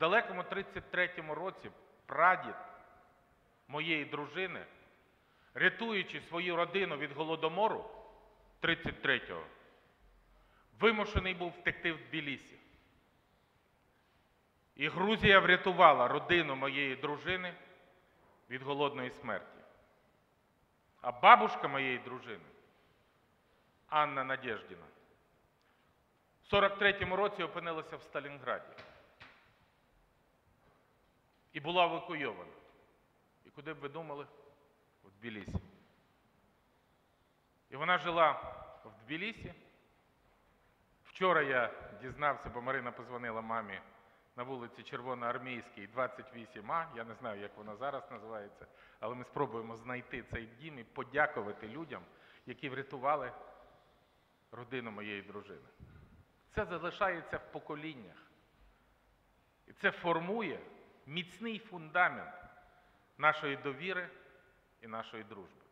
далекому 33-му році прадід моєї дружини, рятуючи свою родину від голодомору 33-го, вимушений був втекти в Тбілісі. І Грузія врятувала родину моєї дружини від голодної смерті. А бабушка моєї дружини, Анна Надєждіна, в 43-му році опинилася в Сталінграді і була евакуйована. І куди б ви думали? В Тбілісі. І вона жила в Тбілісі. Вчора я дізнався, бо Марина позвонила мамі на вулиці Червоноармійській, 28А. Я не знаю, як вона зараз називається, але ми спробуємо знайти цей дім і подякувати людям, які врятували родину моєї дружини. Це залишається в поколіннях. І це формує міцний фундамент нашої довіри і нашої дружби.